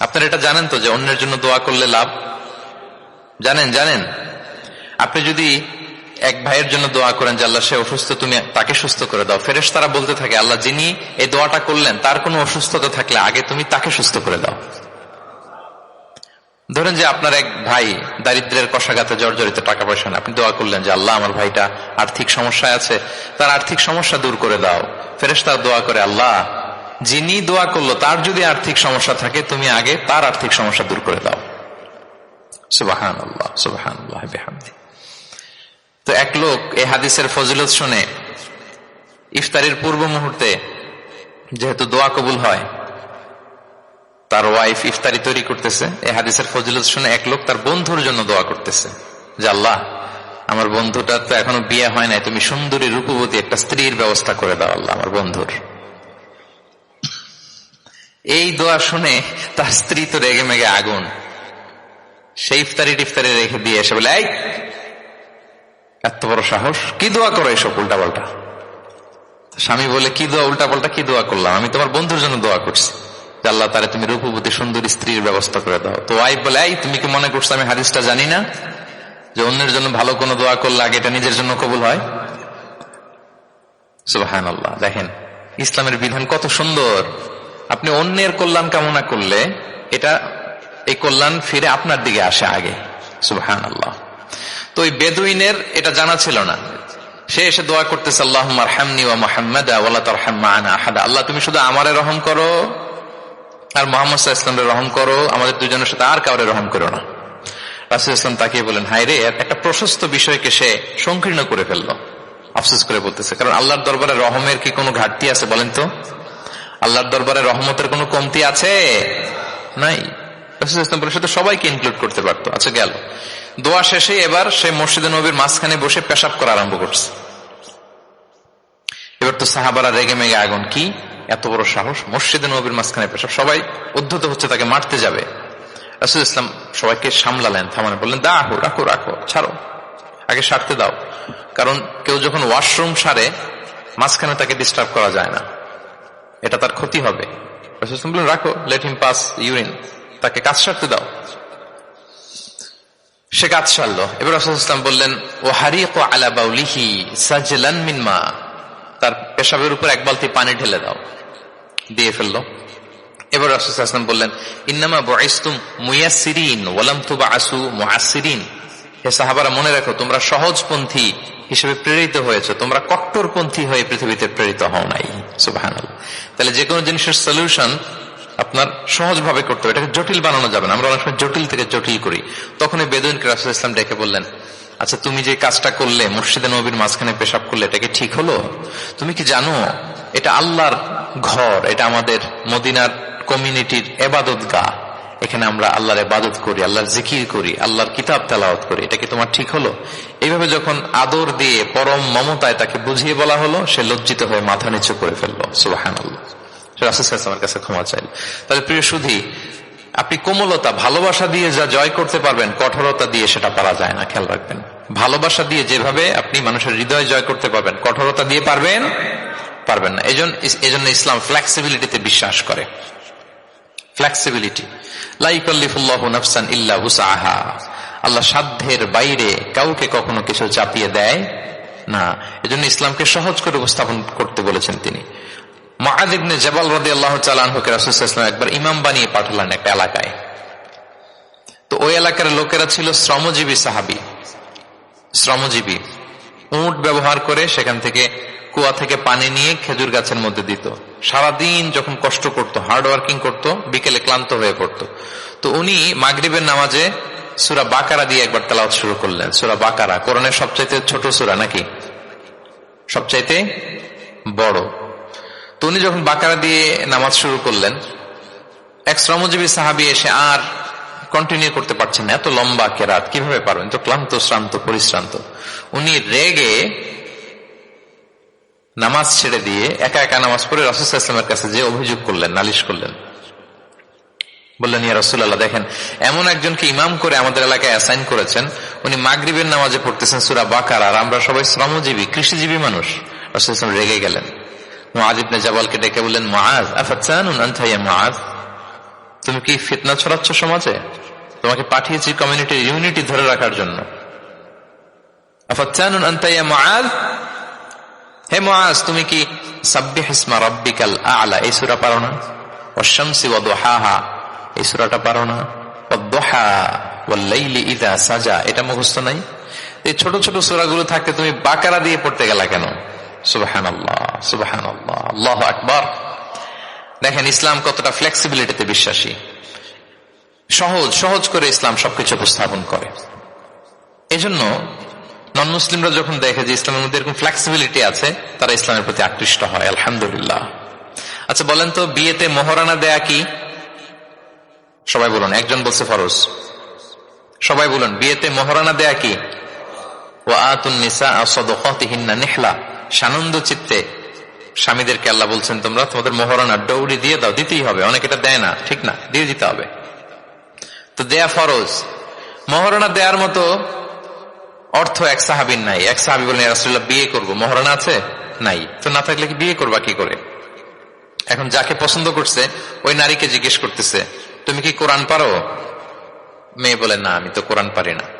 আপনারা এটা জানেন তো যে অন্যের জন্য দোয়া করলে লাভ? জানেন জানেন। আপনি যদি এক ভাইয়ের জন্য দোয়া করেন যে আল্লাহ সে অসুস্থ, তুমি তাকে সুস্থ করে দাও। ফেরেশ তারা বলতে থাকে, আল্লাহ যিনি এই দোয়াটা করলেন, তার কোনো অসুস্থতা থাকলে আগে তুমি তাকে সুস্থ করে দাও। ধরেন যে আপনার এক ভাই দারিদ্রের কষাঘাতে জর্জরিত টাকা পয়সা। আপনি দোয়া করলেন যে, আল্লাহ, আমার ভাইটা আর্থিক সমস্যায় আছে, তার আর্থিক সমস্যা দূর করে দাও। ফেরেশ তার দোয়া করে, আল্লাহ যিনি দোয়া করল, তার যদি আর্থিক সমস্যা থাকে, তুমি আগে তার আর্থিক সমস্যা দূর করে দাও। তো এক লোক এই হাদিসের ফজিলত শুনে, ইফতারির পূর্ব মুহূর্তে যেহেতু দোয়া কবুল হয়, তার ওয়াইফ ইফতারি তৈরি করতেছে এই হাদিসের ফজিলত শুনে এক লোক তার বন্ধুর জন্য দোয়া করতেছে, যে আল্লাহ, আমার বন্ধুটা তো এখনও বিয়ে হয় নাই, তুমি সুন্দরী রূপবতী একটা স্ত্রীর ব্যবস্থা করে দাও আল্লাহ, আমার বন্ধুর। এই দোয়া শুনে তার স্ত্রী তো রেগে মেগে আগুন। সেই ইফতারি টিফতারি রেখে দিয়ে এসে বলে, এই, এত বড় সাহস, কি দোয়া করো এসব উল্টা পাল্টা স্বামী বলে, কি দোয়া উল্টা পাল্টা কি দোয়া করলাম? আমি তোমার বন্ধুর জন্য দোয়া করছি। আল্লাহ তারা তুমি রূপবতী সুন্দরী স্ত্রীর ব্যবস্থা করে দাও। তো ওয়াইফ বলে, এই, তুমি কি মনে করছ আমি হাদিসটা জানি না? যে অন্যের জন্য ভালো কোনো দোয়া করলে আগে এটা নিজের জন্য কবুল হয়? আল্লাহ দেখেন, ইসলামের বিধান কত সুন্দর। আপনি অন্যের কল্যাণ কামনা করলে এটা, এই কল্যাণ ফিরে আপনার দিকে আসে আগে। সুবাহান আল্লাহ তো ওই বেদুইনের এটা জানা ছিল না। সে এসে দোয়া করতেছে আল্লাহ আল্লাহ, তুমি শুধু আমারে রহম করো আর মোহাম্মদ ইসলামের রহম করো। আমাদের দুজনের সাথে আর কাউরে রহম করো না। রাসুল ইসলাম তাকিয়ে বলেন হাই রে, একটা প্রশস্ত বিষয়কে সে সংকীর্ণ করে ফেলল। আফসোস করে বলতেছে, কারণ আল্লাহর দরবারে রহমের কি কোনো ঘাটতি আছে বলেন তো? আল্লাহর দরবারে রহমতের কোনো কমতি আছে? নাই। রাসুল ইসলাম বলে সে তো সবাইকে ইনক্লুড করতে পারতো। আচ্ছা গেল। দোয়া শেষে এবার সে মসজিদে নবীর মাঝখানে বসে পেশাব করা আরম্ভ করছে। এবার তো সাহাবারা রেগে মেগে, আগুন কি? এত বড় সাহস? মসজিদে নবীর মাঝখানে পেশাব। সবাই উদ্ধত হচ্ছে, তাকে মারতে যাবে। রাসুল ইসলাম সবাইকে সামলালেন থামানে বললেন দা আহো রাখো রাখো, ছাড়ো। আগে সারতে দাও। কারণ কেউ যখন ওয়াশরুম সারে, মাঝখানে তাকে ডিস্টার্ব করা যায় না। এটা তার ক্ষতি হবে। রাখো লেট হিম পাস ইউরিন তাকে কাজ সারতে দাও। সে কাজ সারলো। এবার রাসুল ইসলাম বললেন ও হারিক আলা বাউলিহি সাজলান মিনমা তার পেশাবের উপর এক বালতি পানি ঢেলে দাও। দিয়ে ফেলল। এবার রাসুলাম বললেন, ইন্নামা বয়স্তুম মুয়াসিরিন ওলাম তুবা আসু মুহাসিরিন হে সাহাবারা, মনে রাখো, তোমরা সহজপন্থী হিসেবে প্রেরিত হয়েছে, তোমরা কট্টরপন্থী হয়ে পৃথিবীতে প্রেরিত হও নাই সুবাহান তাহলে যে কোনো জিনিসের সলিউশন আপনার সহজভাবে করতে হবে, এটাকে জটিল বানানো যাবে না। আমরা অনেক সময় জটিল থেকে জটিল করি। তখন বেদুইনকে রাসুল ইসলাম ডেকে বললেন আচ্ছা তুমি যে কাজটা করলে মুর্শিদে নবীর মাঝখানে পেশাব করলে এটাকে ঠিক হলো? তুমি কি জানো, এটা আল্লাহর ঘর, এটা আমাদের মদিনার কমিউনিটির এবাদত গা এখানে আমরা আল্লাহর এবাদত করি, আল্লাহর জিকির করি, আল্লাহর কিতাব তেলাওয়াত করি। এটা কি তোমার ঠিক হলো? এইভাবে যখন আদর দিয়ে পরম মমতায় তাকে বুঝিয়ে বলা হলো, সে লজ্জিত হয়ে মাথা নিচু করে ফেলল। সুবাহান আল্লাহ আপনি কোমলতা, ভালোবাসা দিয়ে যা জয় করতে পারবেন, কঠোরতা দিয়ে সেটা পারা যায় না, খেয়াল রাখবেন। ভালোবাসা দিয়ে যেভাবে আপনি মানুষের হৃদয় জয় করতে পারবেন, কঠোরতা দিয়ে পারবেন পারবেন না। এই জন্য ইসলাম ফ্লেক্সিবিলিটিতে বিশ্বাস করে। ফ্লেক্সিবিলিটি নাফসান ইল্লা হুসাহা আল্লাহ সাধ্যের বাইরে কাউকে কখনো কিছু চাপিয়ে দেয় না। এজন্য ইসলামকে সহজ করে উপস্থাপন করতে বলেছেন তিনি। জবাল আল্লাহ চালানহকে একবার ইমাম বানিয়ে পাঠালেন একটা এলাকায়। তো ওই এলাকার লোকেরা ছিল শ্রমজীবী সাহাবি। শ্রমজীবী। উঁট ব্যবহার করে সেখান থেকে কুয়া থেকে পানি নিয়ে খেজুর গাছের মধ্যে দিত। সারাদিন যখন কষ্ট করত হার্ড ওয়ার্কিং করত, বিকেলে ক্লান্ত হয়ে পড়তো। তো উনি মাগরীবের নামাজে সুরা বাকারা দিয়ে একবার তেলাওয়াত শুরু করলেন। সুরা বাকারা করণের সবচাইতে ছোট সুরা নাকি? সবচাইতে বড়। তো উনি যখন বাকারা দিয়ে নামাজ শুরু করলেন, এক শ্রমজীবী সাহাবি এসে আর কন্টিনিউ করতে পারছেন না, এত লম্বা কেরাত, কীভাবে পারবেন? তো ক্লান্ত, শ্রান্ত, পরিশ্রান্ত। উনি রেগে নামাজ ছেড়ে দিয়ে একা একা নামাজ পড়ে রাসুসাহ ইসলামের কাছে যে অভিযোগ করলেন, নালিশ করলেন। বললেন, ইয়া রসুল্লাহ দেখেন, এমন একজনকে ইমাম করে আমাদের এলাকায় অ্যাসাইন করেছেন, উনি মাগরীবের নামাজে পড়তেছেন সুরা বাকার, আর আমরা সবাই শ্রমজীবী, কৃষিজীবী মানুষ। রসুল ইসলাম রেগে গেলেন। মহাজিবনে জাবালকে ডেকে বললেন মহাজ আফাচান মাহাজ তুমি কি ফিতনা ছড়াচ্ছ সমাজে? তোমাকে পাঠিয়েছি কমিউনিটির ইউনিটি ধরে রাখার জন্য। আফাচ্চানুন আনতা ইয়া মুআয হে মুআজ, তুমি কি ইসমা রাব্বিকাল আ'লা? এই সূরা পারো না। ওয়াশ-শামসি ওয়া দুহাহা, এই সূরাটা পারো না। ইযা সাজা, এটা মুখস্থ নাই? এই ছোট ছোট তুমি বাকারা দিয়ে পড়তে গেলা কেন? দেখেন, ইসলাম কতটা ফ্লেক্সিবিলিটিতে বিশ্বাসী। সহজ সহজ করে ইসলাম সবকিছু উপস্থাপন করে। এজন্য নন মুসলিমরা যখন দেখে যে ইসলামের মধ্যে এরকম ফ্লেক্সিবিলিটি আছে, তারা ইসলামের প্রতি আকৃষ্ট হয়, আলহামদুলিল্লাহ। আচ্ছা বলেন তো, বিয়েতে মহারানা দেয়া কি? সবাই বলুন, একজন বলছে ফরজ। সবাই বলুন, বিয়েতে মহারানা দেয়া কি? ও আতুন নিসা সদকিহিন্না নিহলা। সানন্দ চিত্তে স্বামীদেরকে আল্লাহ বলছেন তোমরা, তোমাদের মহারানা ডৌরি দিয়ে দাও, দিতেই হবে। অনেক এটা দেয় না, ঠিক না, দিয়ে দিতে হবে। তো দেয়া ফরজ। মহারণা দেওয়ার মতো অর্থ এক সাহাবির নাই। এক সাহাবি বলেন রাসুল্লাহ বিয়ে করব। মহারণা আছে? নাই। তো না থাকলে কি বিয়ে করবা কি করে? এখন যাকে পছন্দ করছে, ওই নারীকে জিজ্ঞেস করতেছে, তুমি কি কোরআন পারো? মেয়ে বলে, না, আমি তো কোরআন পারি না।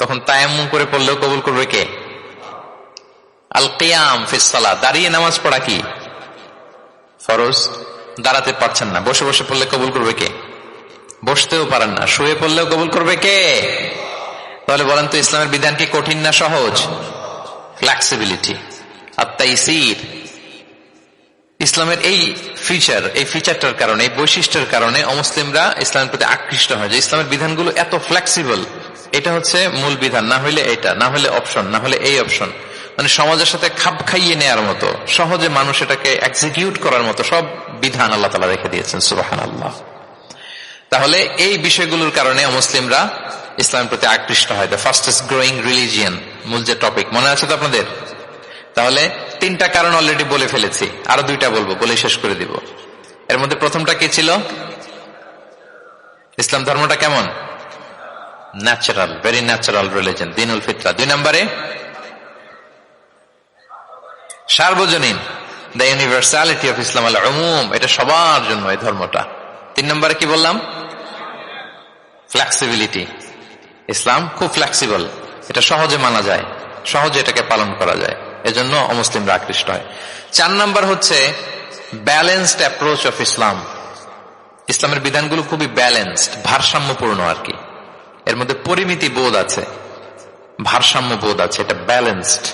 তখন তায়াম্মুম করে পড়লেও কবুল করবে কে? আল কিয়াম ফিসালা দাঁড়িয়ে নামাজ পড়া কি? ফরজ? দাঁড়াতে পারছেন না। বসে বসে পড়লে কবুল করবে কে? বসতেও পারেন না। শুয়ে পড়লেও কবুল করবে কে? তাহলে বলেন তো, ইসলামের বিধান কি কঠিন না সহজ? ফ্লেক্সিবিলিটি আত্মাইসির ইসলামের এই ফিচার এই ফিচারটার কারণে, এই বৈশিষ্ট্যের কারণে অমুসলিমরা ইসলামের প্রতি আকৃষ্ট হয়। যে ইসলামের বিধানগুলো এত ফ্লেক্সিবল এটা হচ্ছে মূল বিধান, না হলে এটা, না হলে অপশন না হলে এই অপশন মানে সমাজের সাথে খাপ খাইয়ে নেয়ার মতো, সহজে মানুষ এটাকে এক্সিকিউট করার মতো সব বিধান আল্লাহ তালা রেখে দিয়েছেন সুবাহান আল্লাহ তাহলে এই বিষয়গুলোর কারণে মুসলিমরা ইসলামের প্রতি আকৃষ্ট হয় দ্য ফাস্টেস্ট গ্রোয়িং রিলিজিয়ান মূল যে টপিক মনে আছে তো আপনাদের? তাহলে তিনটা কারণ অলরেডি বলে ফেলেছি, আরও দুইটা বলব, বলে শেষ করে দিব। এর মধ্যে প্রথমটা কি ছিল? ইসলাম ধর্মটা কেমন? ন্যাচারাল ভেরি ন্যাচারাল রিলিজন দিনুল ফিতরা দুই নম্বরে, সার্বজনীন দ্য ইউনিভার্সালিটি অফ ইসলাম আল উমুম, এটা সবার জন্য এই ধর্মটা। তিন নম্বরে কি বললাম? ফ্লেক্সিবিলিটি ইসলাম খুব ফ্লেক্সিবল এটা সহজে মানা যায়, সহজে এটাকে পালন করা যায়, এজন্য অমুসলিমরা আকৃষ্ট হয়। চার নাম্বার হচ্ছে ব্যালেন্সড অ্যাপ্রোচ অফ ইসলাম ইসলামের বিধানগুলো খুবই ব্যালেন্সড ভারসাম্যপূর্ণ আর কি। এর মধ্যে পরিমিতি বোধ আছে, ভারসাম্য বোধ আছে, এটা ব্যালেন্সড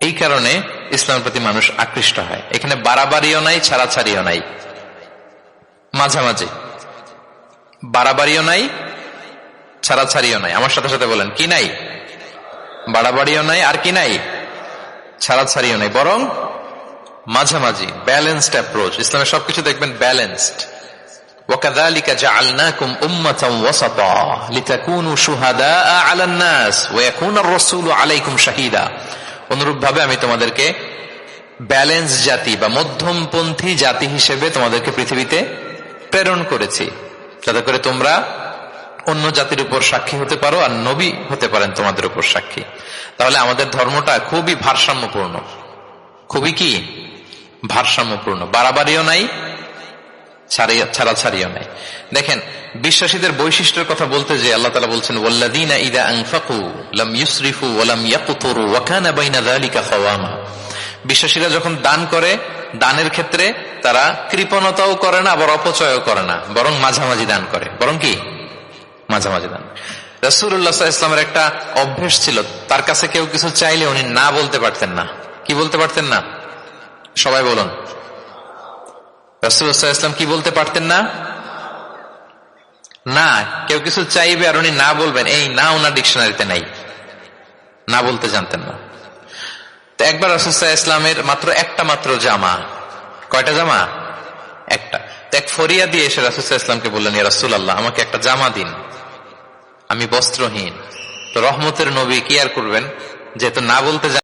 এই কারণে ইসলামের প্রতি মানুষ আকৃষ্ট হয়। এখানে বাড়াবাড়িও নাই, ছাড়াছাড়িও নাই। মাঝামাঝি। বাড়াবাড়িও নাই, ছাড়াছাড়িও নাই। আমার সাথে সাথে বলেন, কি নাই? বাড়াবাড়িও নাই, আর কি নাই? ছাড়াছাড়িও নাই। বরং মাঝামাঝি ব্যালেন্সড অ্যাপ্রোচ ইসলামের সবকিছু দেখবেন ব্যালেন্সড وكذلك جعلناكم أمة وسطا لتكونوا شهداء على الناس ويكون الرسول عليكم شهيدا অনুরূপ ভাবে আমি তোমাদেরকে ব্যালেন্স জাতি বা মধ্যমপন্থী জাতি হিসেবে তোমাদেরকে পৃথিবীতে প্রেরণ করেছি যাতে করে তোমরা অন্য জাতির উপর সাক্ষী হতে পারো আর নবী হতে পারেন তোমাদের উপর সাক্ষী তাহলে আমাদের ধর্মটা খুবই ভারসাম্যপূর্ণ খুবই কি ভারসাম্যপূর্ণ বাড়াবাড়িও নাই ছাড়া ছাড়িও নাই। দেখেন, বিশ্বাসীদের বৈশিষ্ট্যের কথা বলতে যে আল্লাহ তালা বলছেন বিশ্বাসীরা যখন দান করে, দানের ক্ষেত্রে তারা কৃপণতাও করে না, আবার অপচয়ও করে না, বরং মাঝামাঝি দান করে। বরং কি? মাঝামাঝি দান রসুল্লাহ ইসলামের একটা অভ্যেস ছিল, তার কাছে কেউ কিছু চাইলে উনি না বলতে পারতেন না। কি বলতে পারতেন না? সবাই বলুন। ইসলাম কি বলতে পারতেন না? না, কেউ কিছু চাইবে আর উনি না বলবেন। এই না ওনার ডিকশনারিতে নাই। না বলতে জানতেন না। তো একবার রসুল্লাহ ইসলামের মাত্র একটা মাত্র জামা। কয়টা জামা? একটা। এক ফরিয়া দিয়ে এসে রাসুসাহ ইসলামকে বললেন রাসুল আল্লাহ আমাকে একটা জামা দিন। আমি বস্ত্রহীন। তো রহমতের নবী কি আর করবেন? যেহেতু না বলতে